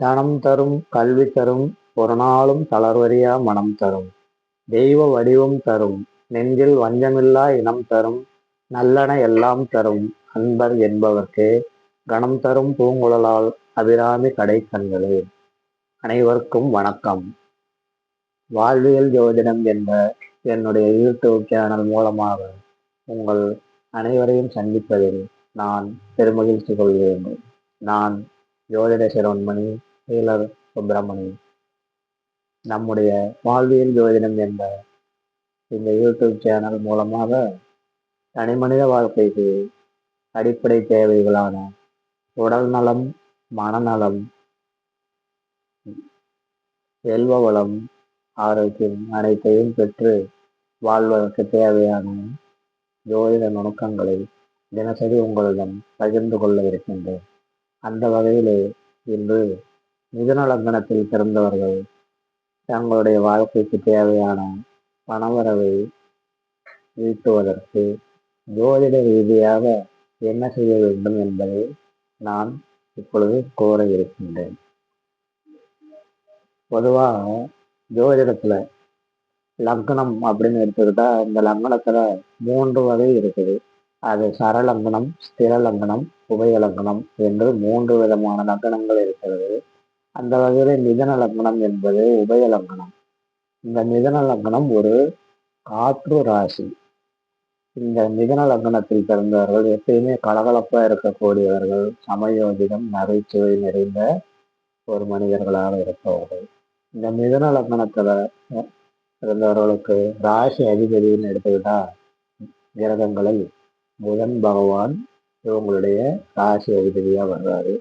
தனம் தரும் கல்வி தரும் ஒரு நாளும் தளர்வறியா மனம் தரும். தெய்வ வடிவம் தரும் நெஞ்சில் வஞ்சமில்லா இனம் தரும் நல்லன எல்லாம் தரும். அன்பர் என்பவர்க்கு கணம் தரும் பூங்குழலால் அபிராமி கடை கண்களே அனைவருக்கும் வணக்கம். வாழ்வியல் ஜோதிடம் என்ற என்னுடைய யூடியூப் சேனல் மூலமாக உங்கள் அனைவரையும் சந்திப்பதில் நான் பெருமகிழ்ச்சி கொள்கிறேன். நான் ஜோதிட சிரோன்மணி ஹீலர் சுப்பிரமணி நம்முடைய வாழ்வியல் ஜோதிடம் என்ற இந்த யூடியூப் சேனல் மூலமாக தனிமனித வாழ்க்கைக்கு அடிப்படை தேவைகளான உடல் நலம் மனநலம் செல்வ வளம் ஆரோக்கியம் அனைத்தையும் பெற்று வாழ்வதற்கு தேவையான ஜோதிட நுணுக்கங்களை தினசரி உங்களிடம் பகிர்ந்து கொள்ள இருக்கின்றேன். அந்த வகையிலே இன்று மிதுனலக்கணத்தில் பிறந்தவர்கள் தங்களுடைய வாழ்க்கைக்கு தேவையான பணவரவை ஈட்டுவதற்கு ஜோதிட ரீதியாக என்ன செய்ய வேண்டும் என்பதை நான் இப்பொழுது கூற இருக்கின்றேன். பொதுவாக ஜோதிடத்துல லக்னம் அப்படின்னு எடுத்துக்கிட்டா இந்த லக்னத்தில் மூன்று வகை இருக்குது. அது சரலங்கனம் ஸ்திரலங்கனம் உபயலங்கனம் என்று மூன்று விதமான லக்னங்கள் இருக்கிறது. அந்த வகையில் மிதன லக்னம் என்பது உபய லக்னம். இந்த மிதன லக்னம் ஒரு காற்று ராசி. இந்த மிதன லக்னத்தில் பிறந்தவர்கள் எப்பயுமே கலகலப்பாக இருக்கக்கூடியவர்கள் சமயோஜிதம் நகைச்சுவை நிறைந்த ஒரு மனிதர்களாக இருப்பவர்கள். இந்த மிதன பிறந்தவர்களுக்கு ராசி அதிபதினு எடுத்துக்கிட்டா கிரகங்களில் புதன் பகவான் இவங்களுடைய ராசி அதிபதியாக வர்றாரு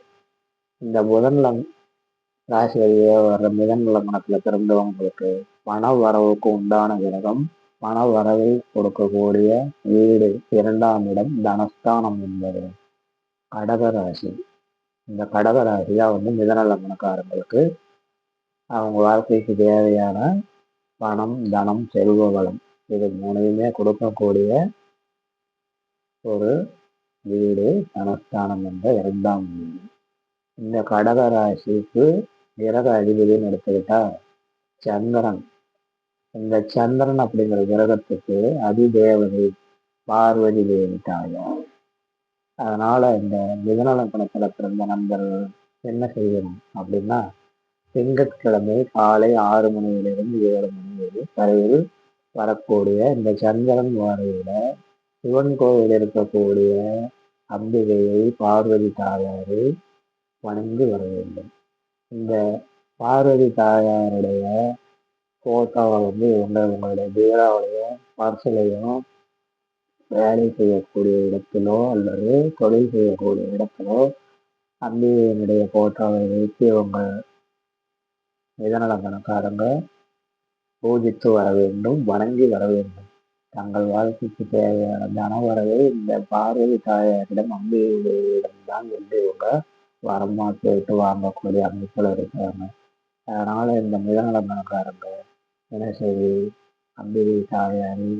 இந்த புதன் லங் ராசி வழியாக வர்ற மிதன் லக்னத்தில் பிறந்தவங்களுக்கு பண வரவுக்கு உண்டான கிரகம் பண வரவை கொடுக்கக்கூடிய வீடு இரண்டாம் இடம் தனஸ்தானம் என்பது. கடகராசி இந்த கடகராசியா வந்து மிதநல லக்னக்காரங்களுக்கு அவங்க வாழ்க்கைக்கு தேவையான பணம் தனம் செல்வ வளம் இது மூணையுமே கொடுக்கக்கூடிய ஒரு வீடு தனஸ்தானம் என்ற இரண்டாம் வீடு. இந்த கடகராசிக்கு கிரக அதிபதினு எடுத்துக்கிட்டா சந்திரன். இந்த சந்திரன் அப்படிங்கிற கிரகத்துக்கு அதிதேவதை பார்வதி தேவி தாயார் அதனால இந்த மிதனலக்கணத்துல பிறந்த நண்பர்கள் என்ன செய்யணும் அப்படின்னா திங்கட்கிழமை காலை ஆறு மணியிலிருந்து ஏழு மணி வரை வரையில் வரக்கூடிய இந்த சந்திரன் வாரையில சிவன் கோவில் இருக்கக்கூடிய அம்பிகையை பார்வதி தாயாரை வணங்கி வர வேண்டும். இந்த பார்வதி தாயாருடைய ஃபோட்டோவை வந்து இவங்க உங்களுடைய பீராவுடைய பார்சலையும் வேலை செய்யக்கூடிய இடத்திலோ அல்லது தொழில் செய்யக்கூடிய இடத்திலோ அம்பிகையினுடைய ஃபோட்டோவை வைத்து உங்கள் மிதநல கணக்காரங்க பூஜித்து வர வேண்டும் வணங்கி வர வேண்டும். தங்கள் வாழ்க்கைக்கு தேவையான தனவரவை இந்த பார்வதி தாயாரிடம் அம்பிகையிடம் வந்து இவங்க வரமா கேட்டு வாங்கக்கூடிய அமைப்பில் இருக்காங்க. அதனால இந்த மிதநல கணக்காரங்க என்ன அம்பிகை தாயாரி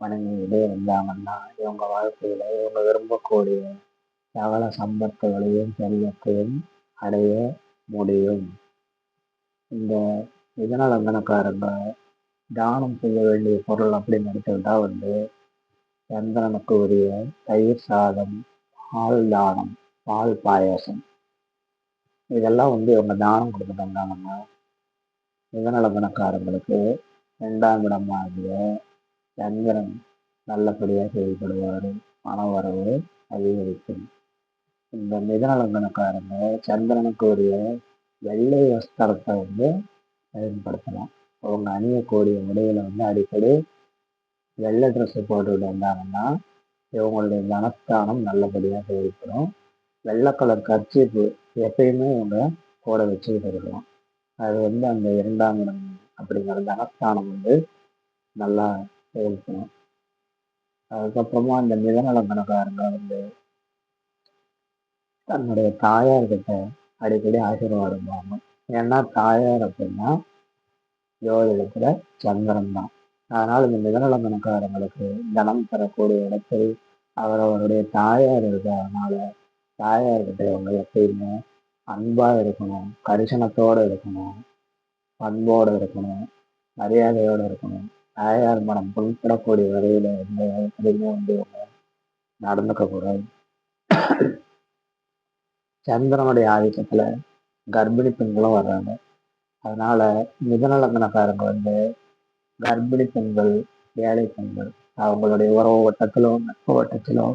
வணங்கிக்கிட்டே இருந்தாங்கன்னா இவங்க வாழ்க்கையில இவங்க விரும்பக்கூடிய சகல சம்பத்துகளையும் செல்வத்தையும் அடைய முடியும். இந்த மிதநலங்கனக்காரங்க தானம் செய்ய வேண்டிய பொருள் அப்படின்னு எடுத்துக்கிட்டா வந்து சந்திரனுக்கு உரிய தயிர் சாதம் பால் தானம் பால் பாயாசம். இதெல்லாம் வந்து இவங்க தானம் கொடுத்துட்டு வந்தாங்கன்னா மிதநலங்கனக்காரங்களுக்கு ரெண்டாம் இடமாகிய சந்திரன் நல்லபடியாக செயல்படுவார். மனவரவு அதிகரிக்கும். இந்த மிதநலங்கனக்காரங்க சந்திரனுக்கு உரிய வெள்ளை வஸ்திரத்தை வந்து பயன்படுத்தலாம். அவங்க அணியக்கூடிய உடையில வந்து அடிக்கடி வெள்ளை ட்ரெஸ்ஸு போட்டுக்கிட்டு வந்தாங்கன்னா இவங்களுடைய தனஸ்தானம் நல்லபடியாக செயல்படும். வெள்ளை கலர் கர்ச்சீப்பு எப்பயுமே இவங்க கூட வச்சுக்கிட்டு இருக்கலாம் அது வந்து அந்த இரண்டாம் இடம் அப்படிங்கிற தனஸ்தானம் வந்து நல்லா செயல்படும் அதுக்கப்புறமா அந்த மிதநல கணக்காரங்க வந்து தன்னுடைய தாயார்கிட்ட அடிக்கடி ஆசீர்வாதம் வாங்க ஏன்னா தாயார் அப்படின்னா ஜோதிடத்துல சந்திரன் தான். அதனால் இந்த மிதநல கணக்காரங்களுக்கு தனம் தரக்கூடிய இடத்தில் அவர் அவருடைய தாயார் இருக்கிறதுனால தாயார்கிட்ட இவங்க எப்பயுமே அன்பாக இருக்கணும் கரிசனத்தோடு இருக்கணும் பண்போடு இருக்கணும் மரியாதையோடு இருக்கணும். தாயார் மனம் புல்படக்கூடிய வகையில் எந்த இடத்துலையுமே வந்து நடந்துக்கக்கூடாது சந்திரனுடைய ஆதிக்கத்தில் கர்ப்பிணி பெண்களும் வர்றாங்க. அதனால மிதநலங்கனக்காரங்க வந்து கர்ப்பிணி பெண்கள் ஏழை பெண்கள் அவங்களுடைய உறவு வட்டத்திலோ நட்பு வட்டத்திலோ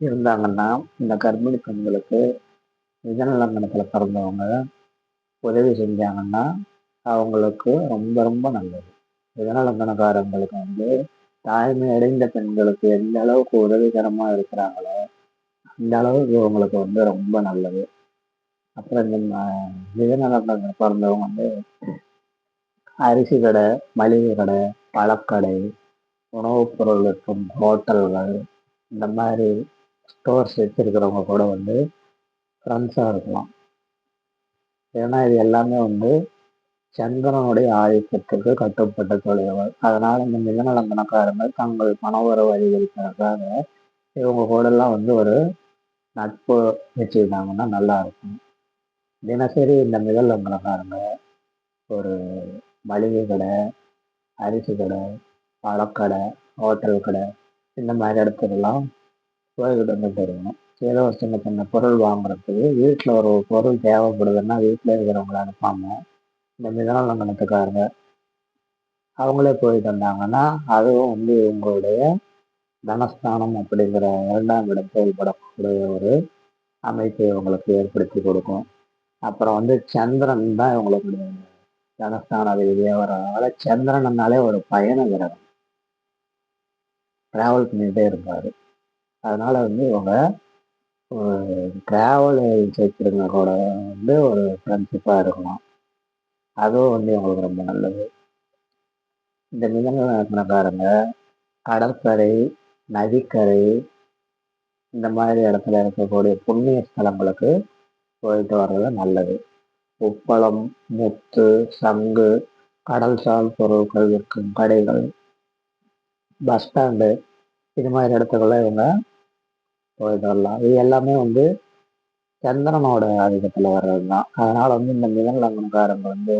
இருந்தாங்கன்னா இந்த கர்ப்பிணி பெண்களுக்கு நிஜநலங்கணத்தில் பிறந்தவங்க உதவி செஞ்சாங்கன்னா அவங்களுக்கு ரொம்ப ரொம்ப நல்லது. நிஜநலங்கணக்காரங்களுக்கு வந்து தாய்மை அடைந்த பெண்களுக்கு எந்த அளவுக்கு உதவிகரமாக இருக்கிறாங்களோ அந்த அளவுக்கு இவங்களுக்கு வந்து ரொம்ப நல்லது. அப்புறம் இந்த நிஜநலங்கணத்தில் பிறந்தவங்க வந்து அரிசி கடை மளிகை கடை பழக்கடை உணவுப் பொருள் விற்கும் ஹோட்டல்கள் இந்த மாதிரி ஸ்டோர்ஸ் வச்சுருக்கிறவங்க கூட வந்து ஃப்ரெண்ட்ஸாக இருக்கலாம். ஏன்னா இது எல்லாமே வந்து சந்திரனுடைய ஆதிக்கத்துக்கு கட்டுப்பட்ட தொழில்கள். அதனால் இந்த மிதநலங்கணக்காரங்கள் தங்கள் பண உறவு அதிகரிக்கிறதுக்காக இவங்க கூடலாம் வந்து ஒரு நட்பு வச்சுக்கிட்டாங்கன்னா நல்லா இருக்கும். தினசரி இந்த மிதநலங்கணக்காரங்க ஒரு மளிகை கடை அரிசி கடை பழக்கடை ஹோட்டல் கடை இந்த மாதிரி இடத்துலலாம் போய்கிட்டு தருவோம் ஏதோ ஒரு சின்ன சின்ன பொருள் வாங்குறதுக்கு வீட்டில் ஒரு பொருள் தேவைப்படுதுன்னா வீட்டில் இருக்கிறவங்கள அனுப்பாமல் இந்த மிதநலங்கணத்துக்காரங்க அவங்களே போயிட்டு வந்தாங்கன்னா அதுவும் வந்து இவங்களுடைய தனஸ்தானம் அப்படிங்கிற இரண்டாம் இடம் செயல்படக்கூடிய ஒரு அமைப்பை இவங்களுக்கு ஏற்படுத்தி கொடுக்கும். அப்புறம் வந்து சந்திரன் தான் இவங்களுக்கு தனஸ்தான ரீதியாக வர்றதுனால சந்திரனாலே ஒரு பயண கிரகம். ட்ராவல் பண்ணிகிட்டே இருப்பார். அதனால் வந்து இவங்க ட்ராவல் சேர்த்துருங்க கூட வந்து ஒரு ஃப்ரெண்ட்ஷிப்பாக இருக்கலாம். அதுவும் வந்து இவங்களுக்கு ரொம்ப நல்லது. இந்த மிதனக்காரங்க கடற்கரை நதிக்கரை இந்த மாதிரி இடத்துல இருக்கக்கூடிய புண்ணிய ஸ்தலங்களுக்கு போயிட்டு வர்றது நல்லது. உப்பளம் முத்து சங்கு கடல்சால் பொருட்கள் விற்கும் கடைகள் பஸ் ஸ்டாண்டு இது மாதிரி இடத்துக்கெல்லாம் இவங்க போயிட்டு வரலாம். இது எல்லாமே வந்து சந்திரனோட ஆதிக்கத்தில் வர்றது தான் அதனால் வந்து இந்த மிதன் லக்னக்காரங்க வந்து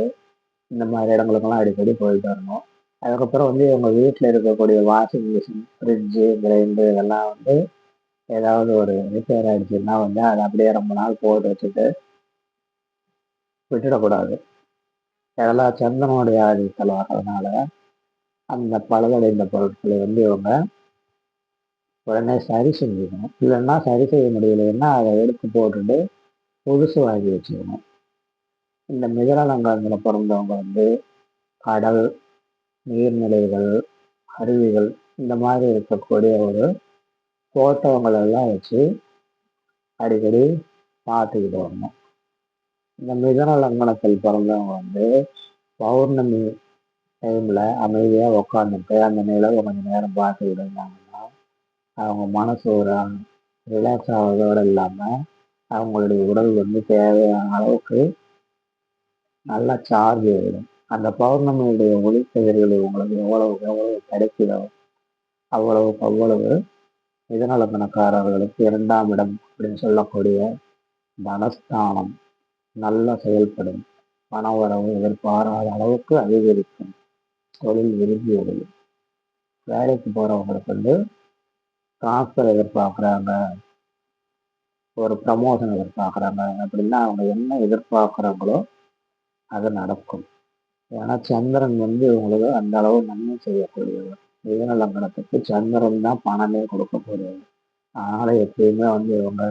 இந்த மாதிரி இடங்களுக்கெல்லாம் அடிக்கடி போயிட்டு வரணும். அதுக்கப்புறம் வந்து இவங்க வீட்டில் இருக்கக்கூடிய வாஷிங் மிஷின் ஃப்ரிட்ஜு கிரைண்டு இதெல்லாம் வந்து ஏதாவது ஒரு ரிப்பேர் ஆகிடுச்சுன்னா வந்து அதை அப்படியே ரொம்ப நாள் போட்டு வச்சுட்டு விட்டுடக்கூடாது. இதெல்லாம் சந்திரனுடைய ஆதிக்கத்தில் வர்றதுனால அந்த பழுதடைந்த பொருட்களை வந்து இவங்க உடனே சரி செஞ்சுக்கணும் இல்லைன்னா சரி செய்ய முடியலைன்னா அதை எடுத்து போட்டுட்டு புதுசு வாங்கி வச்சுக்கணும். இந்த மிதனலங்காரத்தில் பிறந்தவங்க வந்து கடல் நீர்நிலைகள் அருவிகள் இந்த மாதிரி இருக்கக்கூடிய ஒரு தோட்டங்களெல்லாம் வச்சு அடிக்கடி பார்த்துக்கிட்டு வரணும். இந்த மிதன லங்கனத்தில் பிறந்தவங்க வந்து பௌர்ணமி டைமில் அமைதியாக உட்காந்துட்டு அந்த நிலவை கொஞ்சம் நேரம் பார்த்துக்கிட்டு இருந்தாங்க. அவங்க மனசு ஒரு ரிலாக்ஸ் ஆகிறதோடு இல்லாமல் அவங்களுடைய உடல் வந்து தேவையான அளவுக்கு நல்லா சார்ஜ் ஆகிடும் அந்த பௌர்ணமியுடைய ஒளிக்கதிர்கள் உங்களுக்கு எவ்வளவு எவ்வளவு கிடைக்குதோ அவ்வளவுக்கு அவ்வளவு மிதநலக்கணக்காரர்களுக்கு இரண்டாம் இடம் அப்படின்னு சொல்லக்கூடிய தனஸ்தானம் நல்லா செயல்படும். பண வரவு எதிர்பாராத அளவுக்கு அதிகரிக்கும். தொழில் விரும்பி உடையும் வேலைக்கு போகிறவங்களுக்கு வந்து ட்ரான்ஸ்ஃபர் எதிர்பார்க்குறாங்க. ஒரு ப்ரமோஷன் எதிர்பார்க்குறாங்க. அப்படின்னா அவங்க என்ன எதிர்பார்க்குறாங்களோ அது நடக்கும். ஏன்னா சந்திரன் வந்து இவங்களுக்கு அந்த அளவு நன்மை செய்யக்கூடியவர். மிதநலங்கணத்துக்கு சந்திரன் தான் பணமே கொடுக்கக்கூடியவர். அதனால் எப்பயுமே வந்து இவங்க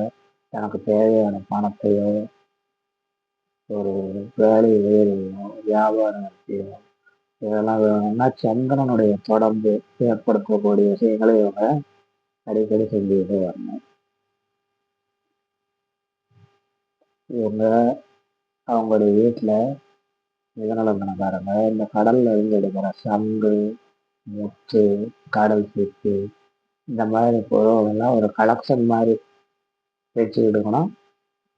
எனக்கு தேவையான பணத்தையோ ஒரு வேலை வேலையோ வியாபாரம் நடத்தியோ இதெல்லாம் வேணும்னா சந்திரனுடைய தொடர்பு ஏற்படுத்தக்கூடிய விஷயங்களை இவங்க அடிக்கடி செஞ்சுக்கிட்டே வரணும். இவங்க அவங்களுடைய வீட்டில் மிதநலங்கணக்காரங்க இந்த கடல்ல இருந்து எடுக்கிற சங்கு முத்து கடல் சிப்பு இந்த மாதிரி பொருள்கள்லாம் ஒரு கலெக்ஷன் மாதிரி வச்சுக்கிட்டுக்கணும்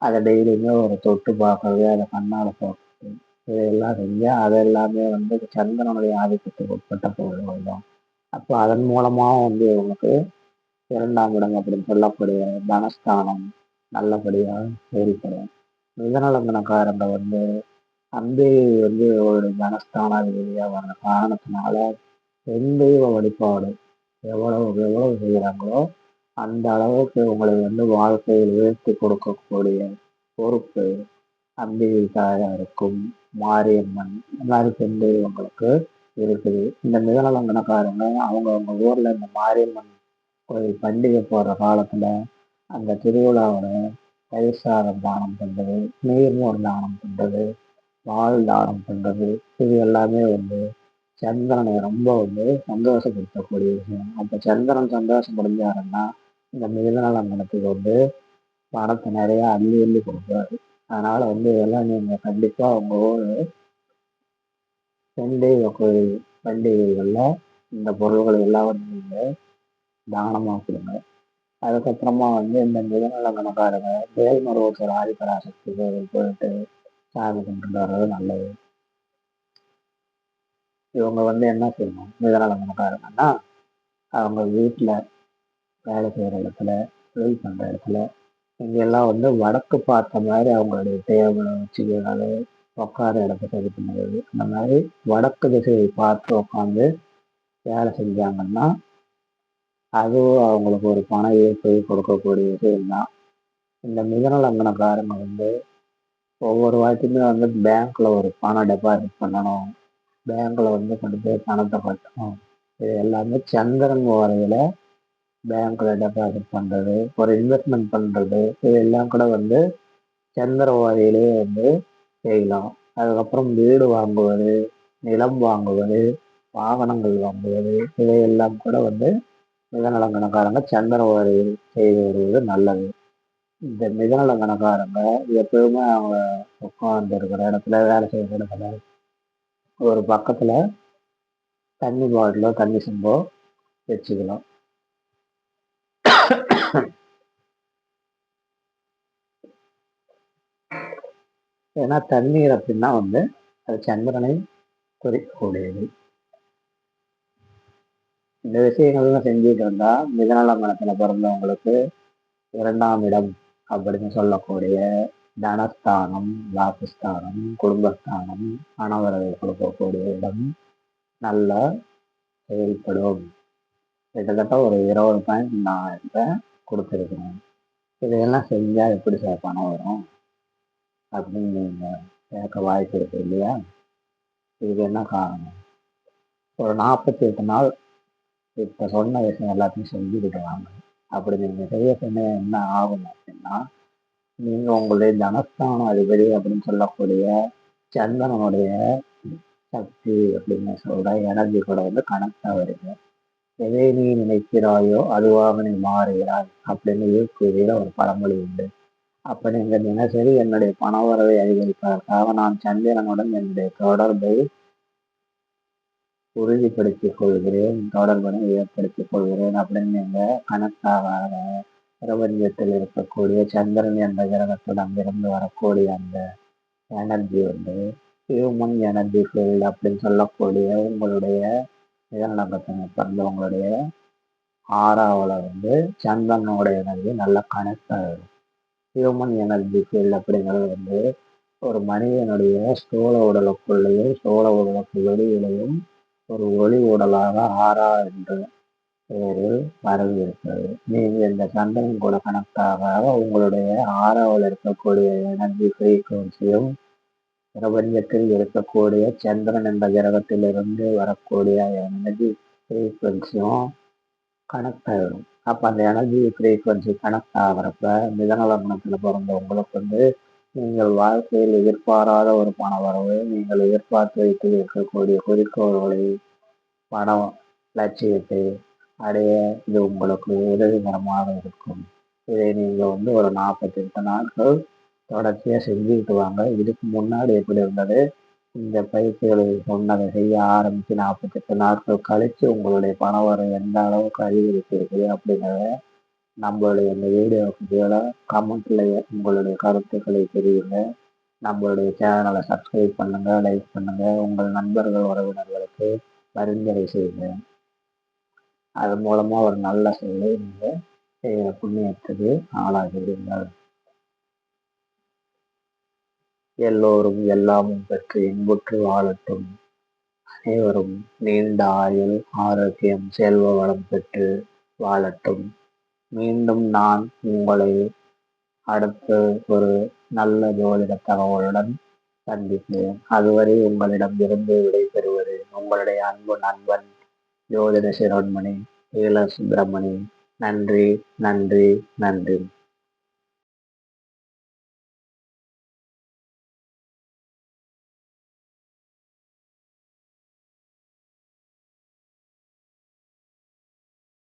அதை டெய்லியுமே ஒரு தொட்டு பார்க்கறது அதை கண்ணால் பார்க்கறது இதெல்லாம் செஞ்சால் அது எல்லாமே வந்து சந்திரனுடைய ஆதிக்கத்துக்கு உட்பட்ட பொருள்கள் தான். அப்போ அதன் மூலமாக வந்து இவங்களுக்கு இரண்டாம் இடம் அப்படின்னு சொல்லக்கூடிய தனஸ்தானம் நல்லபடியாக செயல்படும். மிதனலங்கனக்காரங்க வந்து அன்பே வந்து ஒரு தனஸ்தானாதிபதியாக வர்ற காரணத்தினால பெண் தெய்வ வழிபாடு எவ்வளவு எவ்வளவு செய்கிறாங்களோ அந்த அளவுக்கு உங்களை வந்து வாழ்க்கையில் உயர்த்தி கொடுக்கக்கூடிய பொறுப்பு அம்பிகை தாயாருக்கும் மாரியம்மன் இந்த மாதிரி பெண் தெய்வங்களுக்கு இருக்குது. இந்த மிதநலங்கனக்காரங்க அவங்க அவங்க ஊர்ல இந்த மாரியம்மன் கோயில் பண்டிகை போடுற காலத்தில் அந்த திருவிழாவில் தயிர் சாதம் தானம் பண்ணுறது நீர்மோர் தானம் பண்ணுறது பால் தானம் பண்ணுறது இது எல்லாமே வந்து சந்திரனை ரொம்ப வந்து சந்தோஷப்படுத்தக்கூடிய விஷயம். அப்போ சந்திரன் சந்தோஷப்படுத்தாருன்னா இந்த மிருதநலங்கணத்துக்கு வந்து பணத்தை நிறையா அள்ளி அள்ளி கொடுப்பாரு. அதனால் வந்து இதெல்லாம் நீங்கள் கண்டிப்பாக உங்கள் ஊர் தெய்வ கோயில் பண்டிகைகளில் இந்த பொருள்கள் எல்லாம் வந்து நீங்கள் தானமாக கொடுங்க அதுக்கப்புறமா வந்து இந்த மிருதநலங்கணக்காரங்க வேல்மருவத்தூர் ஆதிபராசக்தி கோவில் போயிட்டு சாமி கும்பிட்டு வர்றது நல்லது. இவங்க வந்து என்ன செய்யணும்? மிதநலங்கனக்காரங்கன்னா அவங்க வீட்டில் வேலை செய்கிற இடத்துல தொழில் பண்ணுற இடத்துல இங்கெல்லாம் வந்து வடக்கு பார்த்த மாதிரி அவங்களுடைய டேபிளை வச்சுக்கிறது உட்கார இடத்த சரி பண்ணுறது. அந்த மாதிரி வடக்கு திசையை பார்த்து உட்காந்து வேலை செஞ்சாங்கன்னா அதுவும் அவங்களுக்கு ஒரு பண ஈர்ப்பை கொடுக்கக்கூடிய விஷயம்தான் இந்த மிதநலங்கனக்காரங்க வந்து ஒவ்வொரு வாட்டியுமே வந்து பேங்க்ல ஒரு பணம் டெபாசிட் பண்ணணும். பேங்க்ல வந்து கொண்டு போய் பணத்தை கட்டணும். இது எல்லாமே சந்திரன் வரையில் பேங்க்ல டெபாசிட் பண்ணுறது ஒரு இன்வெஸ்ட்மெண்ட் பண்ணுறது இது எல்லாம் கூட வந்து சந்திர வரையிலே வந்து செய்யலாம். அதுக்கப்புறம் வீடு வாங்குவது நிலம் வாங்குவது வாகனங்கள் வாங்குவது இதையெல்லாம் கூட வந்து மிதநலங்கணக்காரங்க சந்திர வரையில் செய்து வருவது நல்லது. இந்த மிதநலங்கணக்காரங்க எப்பவுமே அவங்க உட்காந்து இருக்கிற இடத்துல வேலை செய்கிற இடத்துல ஒரு பக்கத்தில் தண்ணி பாட்டிலோ தண்ணி செம்போ வச்சுக்கலாம் ஏன்னா தண்ணீர் அப்படின்னா வந்து அது சந்திரனை குறிக்கக்கூடியது. இந்த விஷயங்கள்லாம் செஞ்சுட்டு இருந்தா மிதநல மனத்தில் பிறந்தவங்களுக்கு இரண்டாம் இடம் அப்படின்னு சொல்லக்கூடிய தனஸ்தானம் லாபஸ்தானம் குடும்பஸ்தானம் கணவரை கொடுக்கக்கூடிய இடம் நல்லா செயல்படும். கிட்டத்தட்ட ஒரு இருபது பாயிண்ட் நான் இப்போ கொடுத்துருக்கேன் இதையெல்லாம் செஞ்சால் எப்படி சார் பணம் வரும்? அப்படின்னு நீங்கள் கேட்க வாய்ப்பு இருக்கு இல்லையா? இதுக்கு என்ன காரணம்? ஒரு நாற்பத்தி எட்டு நாள் இப்போ சொன்ன விஷயம் எல்லாத்தையும் செஞ்சுக்கிட்டு வாங்க அப்படி நீங்கள் செய்ய சொன்ன என்ன ஆகும் அப்படின்னா நீங்கள் உங்களுடைய தனஸ்தான அதிபதி அப்படின்னு சொல்லக்கூடிய சந்திரனுடைய சக்தி அப்படின்னு சொல்கிற எனர்ஜி கூட வந்து கனெக்டாக வருது. எதை நீ நினைக்கிறாயோ அதுவாக நீ மாறுகிறாய் அப்படின்னு ஈர்க்குதியில் ஒரு பழமொழி உண்டு. அப்போ நீங்கள் தினசரி என்னுடைய பண வரவை அதிகரிப்பதற்காக நான் சந்திரனுடன் என்னுடைய தொடர்பை உறுதிப்படுத்திக் கொள்கிறேன் தொடர்புடன் ஏற்படுத்திக் கொள்கிறேன் அப்படின்னு நீங்கள் கணக்காக பிரபஞ்சத்தில் இருக்கக்கூடிய சந்திரன் என்ற கிரகத்துடன் இருந்து வரக்கூடிய அந்த எனர்ஜி வந்து ஹியூமன் எனர்ஜி ஃபீல்டு அப்படின்னு சொல்லக்கூடிய உங்களுடைய நிலநகத்தினை பிறந்தவங்களுடைய ஆறாவில் வந்து சந்திரனுடைய எனர்ஜி நல்லா கனெக்ட் ஆகிடும் ஹியூமன் எனர்ஜி ஃபீல்டு அப்படிங்கிறது வந்து ஒரு மனிதனுடைய ஸ்தூல உடலுக்குள்ளேயும் ஸ்தூல உடலுக்கு வெளியிலையும் ஒரு ஒளி உடலாக ஆறா என்று பெயரில் பரவி இருக்கிறது நீங்கள் இந்த சந்திரன் கூட கணக்காக உங்களுடைய ஆறாவில் இருக்கக்கூடிய எனர்ஜி ஃப்ரீக்குவன்சியும் பிரபஞ்சத்தில் இருக்கக்கூடிய சந்திரன் என்ற கிரகத்திலிருந்து வரக்கூடிய எனர்ஜி ஃப்ரீக்குவன்சியும் கனெக்ட் ஆகிடும் அப்போ அந்த எனர்ஜி ஃப்ரீக்குவன்சி கனெக்ட் ஆகிறப்ப மிதநலமனத்தில் பிறந்த உங்களுக்கு வந்து நீங்கள் வாழ்க்கையில் எதிர்பாராத ஒரு பண வரவு நீங்கள் எதிர்பார்த்து வைத்து இருக்கக்கூடிய குறிக்கோள்களை பணம் லட்சியத்தை அடைய இது உங்களுக்கு உதவிகரமாக இருக்கும். இதை நீங்கள் வந்து ஒரு நாற்பத்தெட்டு நாட்கள் தொடர்ச்சியாக செஞ்சுக்கிட்டு வாங்க. இதுக்கு முன்னாடி எப்படி இருந்தது? இந்த பயிற்சிகளை சொன்னதை செய்ய ஆரம்பித்து நாற்பத்தெட்டு நாட்கள் கழித்து உங்களுடைய பண வரவு எந்த அளவுக்கு அதிகரித்திருக்கு அப்படிங்கிறத நம்மளுடைய இந்த வீடியோவுக்கு கீழே கமெண்ட்ல உங்களுடைய கருத்துக்களை தெரியுங்க நம்மளுடைய சேனலை சப்ஸ்கிரைப் பண்ணுங்கள் லைக் பண்ணுங்கள் உங்கள் நண்பர்கள் உறவினர்களுக்கு பரிந்துரை செய்யுங்க. அது மூலமா ஒரு நல்ல செயலை நீங்க செய்கிற புண்ணியத்துக்கு ஆளாகிறீர்கள். எல்லோரும் எல்லாமும் பெற்று இன்புற்று வாழட்டும். அனைவரும் நீண்ட ஆயுள் ஆரோக்கியம் செல்வ வளம் பெற்று வாழட்டும். மீண்டும் நான் உங்களை அடுத்து ஒரு நல்ல ஜோதிட தகவலுடன் சந்திப்பேன். அதுவரை உங்களிடம் இருந்து விடைபெறுவது உங்களுடைய அன்பு நண்பன் ஜோதிட சிரோன்மணி ஈழ சுப்பிரமணி நன்றி நன்றி நன்றி.